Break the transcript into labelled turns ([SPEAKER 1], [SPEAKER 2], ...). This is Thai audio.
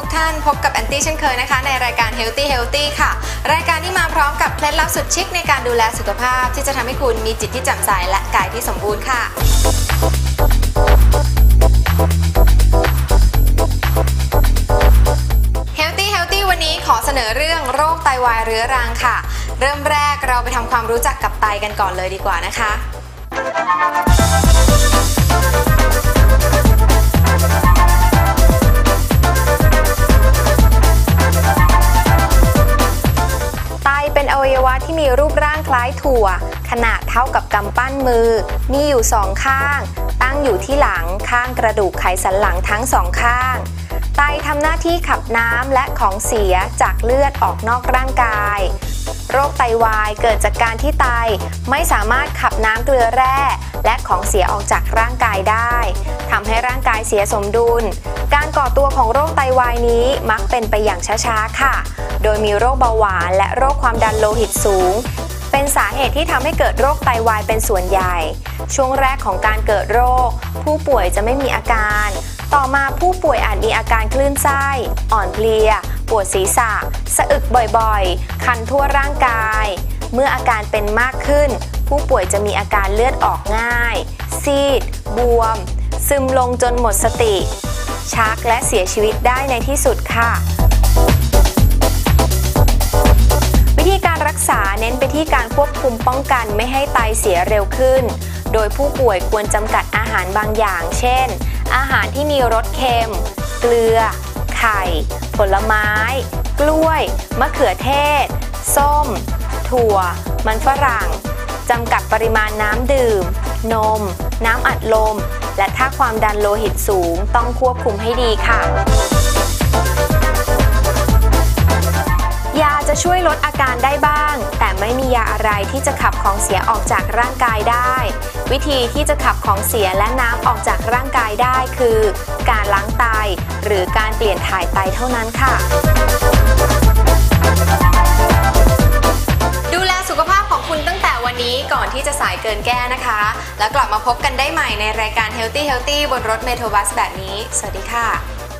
[SPEAKER 1] ทุกท่านพบกับแอนตี้เช่นเคยนะคะ ในรายการ Healthy Healthy ค่ะ รายการที่มาพร้อมกับเคล็ดลับสุดชิคในการดูแลสุขภาพ ที่จะทำให้คุณมีจิตที่แจ่มใสและกายที่สมบูรณ์ค่ะ Healthy Healthy วันนี้ขอเสนอเรื่องโรคไตวายเรื้อรังค่ะ เริ่มแรกเราไปทำความรู้จักกับไตกันก่อนเลยดีกว่านะคะ เป็นอวัยวะที่มีรูปร่างคล้ายถั่ว ขนาดเท่ากับกำปั้นมือ มีอยู่สองข้าง ตั้งอยู่ที่หลังข้างกระดูกไขสันหลังทั้งสองข้าง ไตทำหน้าที่ขับน้ำและของเสียจากเลือดออกนอกร่างกาย โรคไตวายเกิดจากการที่ไตไม่สามารถขับน้ำเกลือแร่ และของเสียออกจากร่างกายได้ทำให้ร่างกายเสียสมดุล การก่อตัวของโรคไตวายนี้มักเป็นไปอย่างช้าๆค่ะ โดยมีโรคเบาหวานและโรคความดันโลหิตสูง เป็นสาเหตุที่ทำให้เกิดโรคไตวายเป็นส่วนใหญ่ ช่วงแรกของการเกิดโรค ผู้ป่วยจะไม่มีอาการ ต่อมาผู้ป่วยอาจมีอาการคลื่นไส้ อ่อนเพลีย ปวดศีรษะ สะอึกบ่อยๆ คันทั่วร่างกาย เมื่ออาการเป็นมากขึ้น ผู้ป่วยจะมีอาการเลือดออกง่าย ซีด บวม ซึมลงจนหมดสติ ชักและเสียชีวิตได้ในที่สุดค่ะ วิธีการรักษาเน้นไปที่การควบคุมป้องกันไม่ให้ไตเสียเร็วขึ้น โดยผู้ป่วยควรจำกัดอาหารบางอย่าง เช่น อาหารที่มีรสเค็ม เกลือ ไข่ผลไม้ กล้วย มะเขือเทศ ส้ม ถั่ว มันฝรั่งจำกัดปริมาณน้ำดื่ม นม น้ำอัดลม และถ้าความดันโลหิตสูงต้องควบคุมให้ดีค่ะ ยาจะช่วยลดอาการได้บ้าง แต่ไม่มียาอะไรที่จะขับของเสียออกจากร่างกายได้ วิธีที่จะขับของเสียและน้ำออกจากร่างกายได้คือ การล้างไตหรือการเปลี่ยนถ่ายไตเท่านั้นค่ะ ดูแลสุขภาพของคุณตั้งแต่วันนี้ก่อนที่จะสายเกินแก้นะคะ แล้วกลับมาพบกันได้ใหม่ในรายการ Healthy Healthy บนรถเมโทรบัสแบบนี้ สวัสดีค่ะ